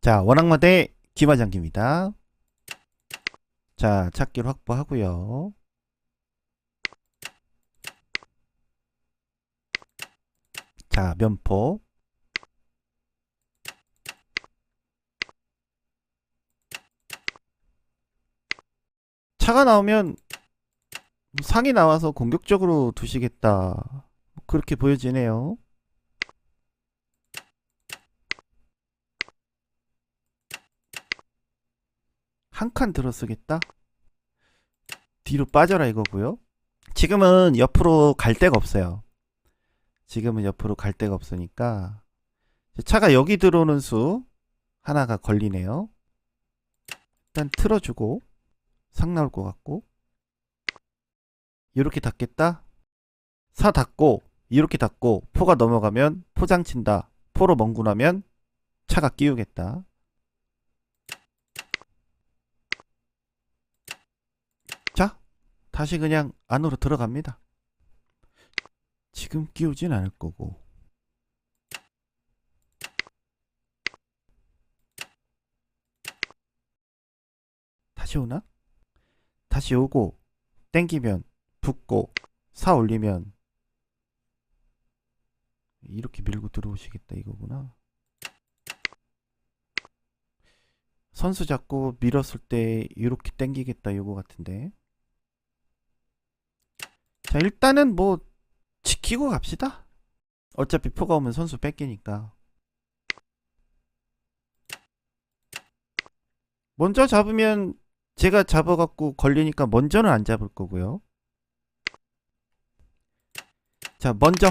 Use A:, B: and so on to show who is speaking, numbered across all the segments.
A: 자, 원악마대 김화장기입니다. 자, 찾기를 확보하고요. 자, 면포. 차가 나오면 상이 나와서 공격적으로 두시겠다. 그렇게 보여지네요. 한 칸 들어쓰겠다? 뒤로 빠져라 이거고요. 지금은 옆으로 갈 데가 없어요. 지금은 옆으로 갈 데가 없으니까 차가 여기 들어오는 수 하나가 걸리네요. 일단 틀어주고 상 나올 것 같고 이렇게 닫겠다. 사 닫고 이렇게 닫고 포가 넘어가면 포장 친다. 포로 멍구나면 차가 끼우겠다. 자, 다시 그냥 안으로 들어갑니다. 지금 끼우진 않을 거고. 다시 오나? 다시 오고 땡기면 붙고 사 올리면 이렇게 밀고 들어오시겠다 이거구나. 선수 잡고 밀었을 때 이렇게 땡기겠다 이거 같은데. 자 일단은 뭐 지키고 갑시다. 어차피 포가 오면 선수 뺏기니까. 먼저 잡으면 제가 잡아갖고 걸리니까 먼저는 안 잡을 거고요. 자 먼저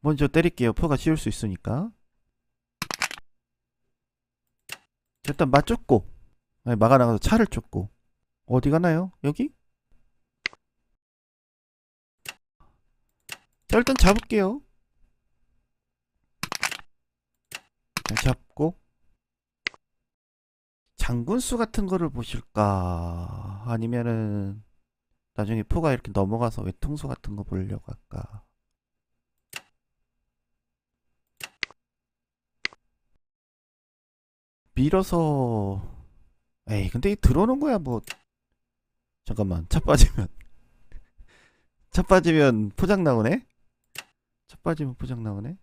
A: 먼저 때릴게요. 포가 씌울 수 있으니까. 자, 일단 맞췄고 막아나가서 차를 쫓고 어디 가나요? 여기? 자 일단 잡을게요. 자, 잡고 장군수 같은 거를 보실까? 아니면은 나중에 포가 이렇게 넘어가서 외통수 같은 거 보려고 할까? 밀어서 에이 근데 이 들어오는 거야 뭐 잠깐만 차 빠지면 차 빠지면 포장 나오네 차 빠지면 포장 나오네?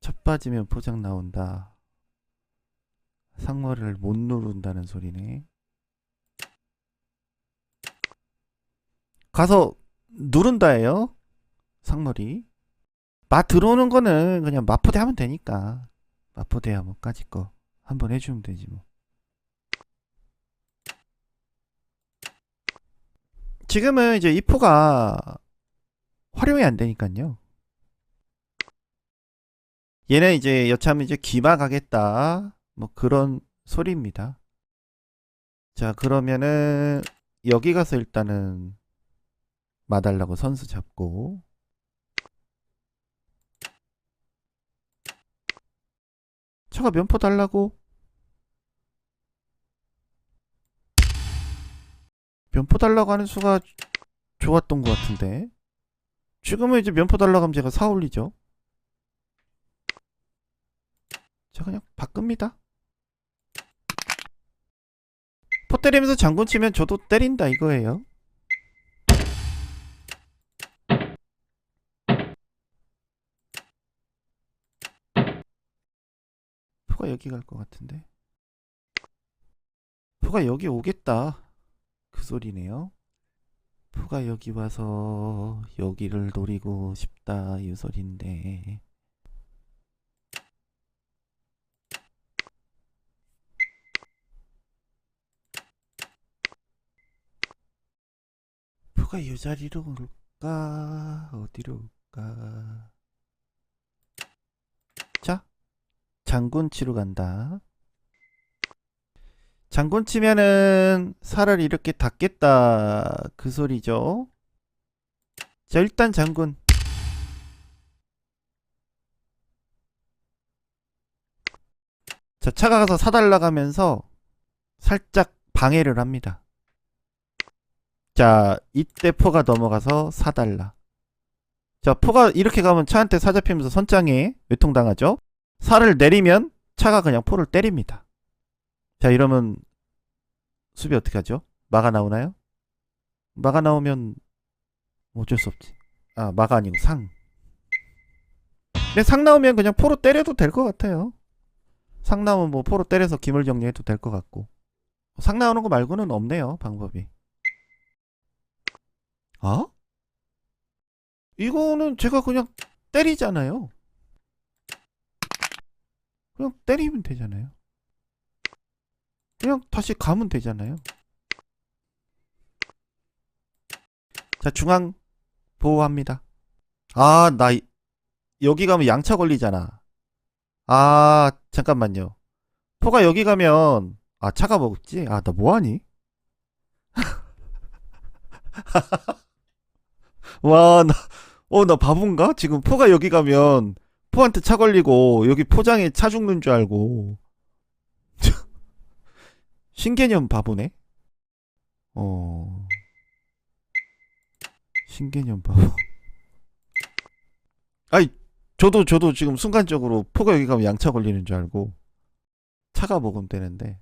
A: 차 빠지면 포장 나온다. 상머리를 못 누른다는 소리네. 가서 누른다예요? 상머리? 맛 들어오는 거는 그냥 마포대 하면 되니까. 마포대 하면 까짓 거 한번 해주면 되지 뭐 지금은 이제 이포가 활용이 안 되니까요. 얘는 이제 여차하면 이제 기마 가겠다. 뭐 그런 소리입니다. 자 그러면은 여기 가서 일단은 마달라고 선수 잡고. 차가 면포 달라고 면포 달라고 하는 수가 좋았던 것 같은데. 지금은 이제 면포 달라고 하면 제가 사 올리죠. 자 그냥 바꿉니다. 포 때리면서 장군 치면 저도 때린다 이거예요. 포가 여기 갈 것 같은데. 포가 여기 오겠다 그 소리네요 포가 여기 와서 여기를 노리고 싶다. 이 소린데 포가 이 자리로 올까? 어디로 올까? 자 장군 치러 간다. 장군 치면은 살을 이렇게 닫겠다 그 소리죠. 자 일단 장군. 자 차가 가서 사달라가면서 살짝 방해를 합니다. 자 이때 포가 넘어가서 사달라. 자 포가 이렇게 가면 차한테 사잡히면서 선장에 외통당하죠. 살을 내리면 차가 그냥 포를 때립니다. 자, 이러면 수비 어떻게 하죠? 마가 나오나요? 마가 나오면 어쩔 수 없지. 아, 마가 아니고 상. 근데 상 나오면 그냥 포로 때려도 될 것 같아요. 상 나오면 뭐 포로 때려서 기물 정리해도 될 것 같고. 상 나오는 거 말고는 없네요, 방법이. 아? 이거는 제가 그냥 때리잖아요. 그냥 때리면 되잖아요. 그냥 다시 가면 되잖아요. 자, 중앙 보호합니다. 아, 나 이- 여기 가면 양차 걸리잖아. 아, 잠깐만요. 포가 여기 가면 아, 차가 먹었지? 아, 나 뭐 하니? 와, 나, 어, 나 바본가? 지금 포가 여기 가면 포한테 차 걸리고 여기 포장에 차 죽는 줄 알고. 신개념 바보네? 어. 신개념 바보. 아이, 저도, 저도 지금 순간적으로 포가 여기 가면 양차 걸리는 줄 알고. 차가 먹으면 되는데.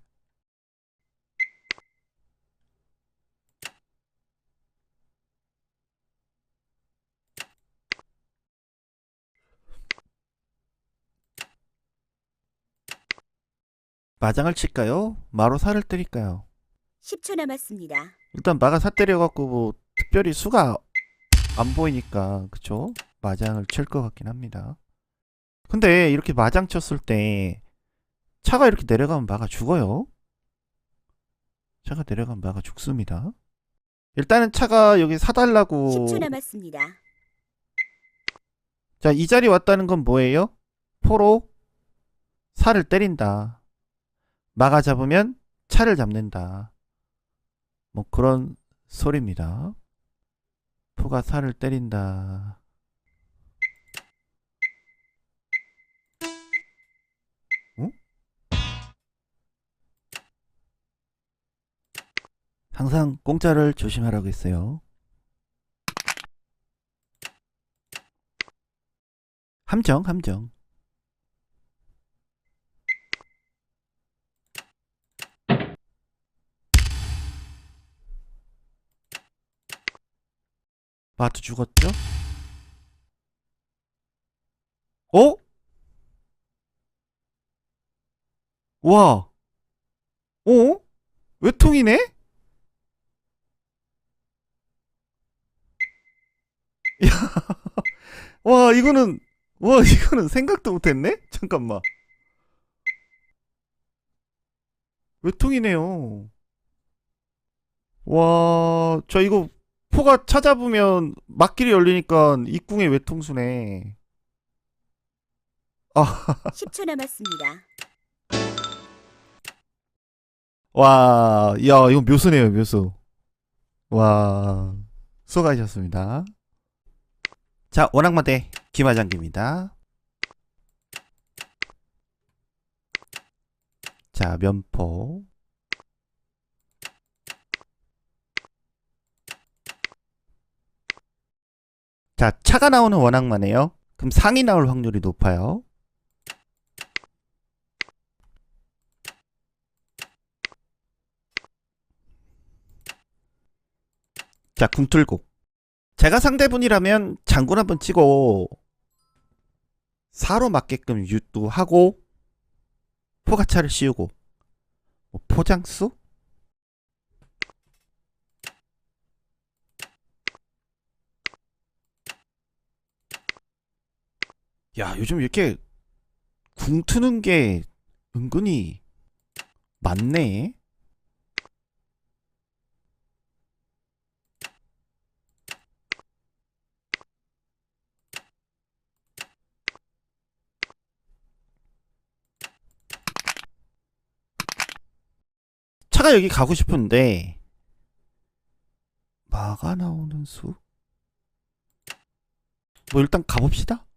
A: 마장을 칠까요? 마로 살을 때릴까요?
B: 10초 남았습니다.
A: 일단 마가 사 때려갖고 뭐 특별히 수가 안 보이니까 그쵸? 마장을 칠 것 같긴 합니다. 근데 이렇게 마장 쳤을 때 차가 이렇게 내려가면 마가 죽어요. 차가 내려가면 마가 죽습니다. 일단은 차가 여기 사달라고
B: 10초 남았습니다.
A: 자, 이 자리 왔다는 건 뭐예요? 포로 살을 때린다. 막아 잡으면 차를 잡는다. 뭐 그런 소리입니다. 포가 살을 때린다. 어? 항상 공짜를 조심하라고 했어요. 함정, 함정. 마트 죽었죠? 어? 와. 어? 외통이네? 야. 와, 이거는 와, 이거는 생각도 못 했네? 잠깐만. 외통이네요. 와, 저 이거 포가 찾아보면 막길이 열리니까 입궁의 외통수네. 아,
B: 10초 남았습니다.
A: 와, 야, 이거 묘수네요, 묘수. 와, 수고하셨습니다. 자, 원악마대 김하장기입니다. 자, 면포. 자, 차가 나오는 원악마네요. 그럼 상이 나올 확률이 높아요. 자, 궁틀곡. 제가 상대분이라면 장군 한번 치고 4로 맞게끔 유도 하고 포가차를 씌우고 뭐 포장수? 야, 요즘 이렇게 궁 트는 게 은근히 많네. 차가 여기 가고 싶은데 마가 나오는 수? 뭐 일단 가봅시다.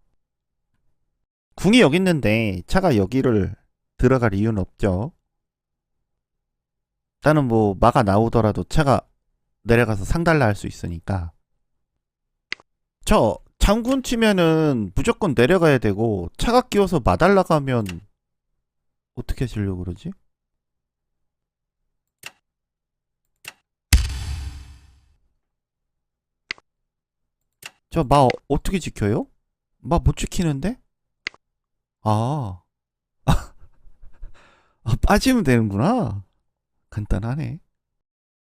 A: 궁이 여기 있는데 차가 여기를 들어갈 이유는 없죠. 일단은 뭐 마가 나오더라도 차가 내려가서 상달라 할 수 있으니까 저 장군 치면은 무조건 내려가야 되고 차가 끼워서 마달라가 하면 어떻게 하시려고 그러지? 저 마 어떻게 지켜요? 마 못 지키는데? 아. 아, 빠지면 되는구나. 간단하네.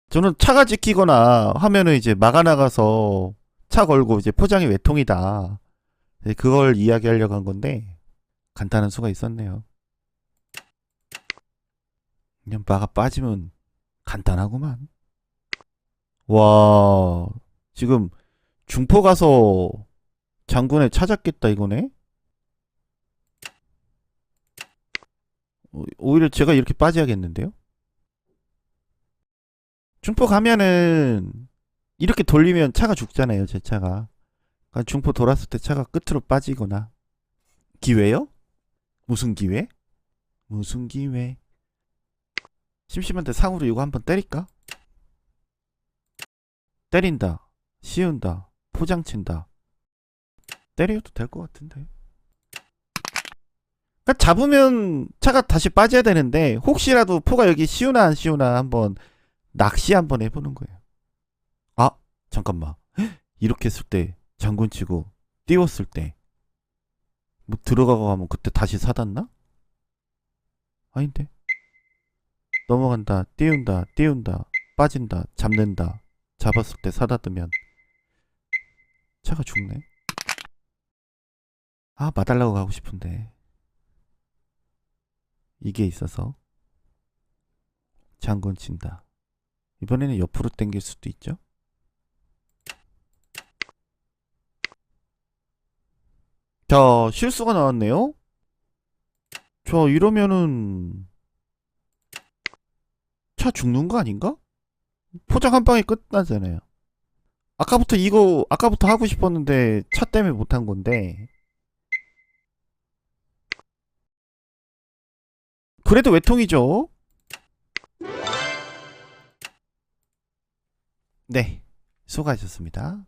A: 저는 차가 지키거나 하면은 이제 막아 나가서 차 걸고 이제 포장이 외통이다. 네, 그걸 이야기하려고 한 건데 간단한 수가 있었네요. 그냥 마가 빠지면 간단하구만. 와, 지금 중포 가서 장군을 찾았겠다 이거네. 오히려 제가 이렇게 빠져야겠는데요? 중포 가면은 이렇게 돌리면 차가 죽잖아요, 제 차가. 그러니까 중포 돌았을 때 차가 끝으로 빠지거나. 기회요? 무슨 기회? 무슨 기회? 심심한데 상으로 이거 한번 때릴까? 때린다. 씌운다. 포장 친다. 때려도 될 것 같은데. 그러니까 잡으면 차가 다시 빠져야 되는데 혹시라도 포가 여기 씌우나 안 씌우나 한번 낚시 한번 해보는 거예요. 아 잠깐만 이렇게 했을 때 장군 치고 띄웠을 때 뭐 들어가고 하면 그때 다시 사닿나? 아닌데 넘어간다 띄운다 띄운다 빠진다 잡는다 잡았을 때 사닿으면 차가 죽네. 아 마달라고 가고 싶은데 이게 있어서 장군 친다. 이번에는 옆으로 당길 수도 있죠. 자, 실수가 나왔네요. 자, 이러면은 차 죽는 거 아닌가? 포장 한 방에 끝나잖아요. 아까부터 이거 아까부터 하고 싶었는데 차 때문에 못한 건데. 그래도 외통이죠. 네, 수고하셨습니다.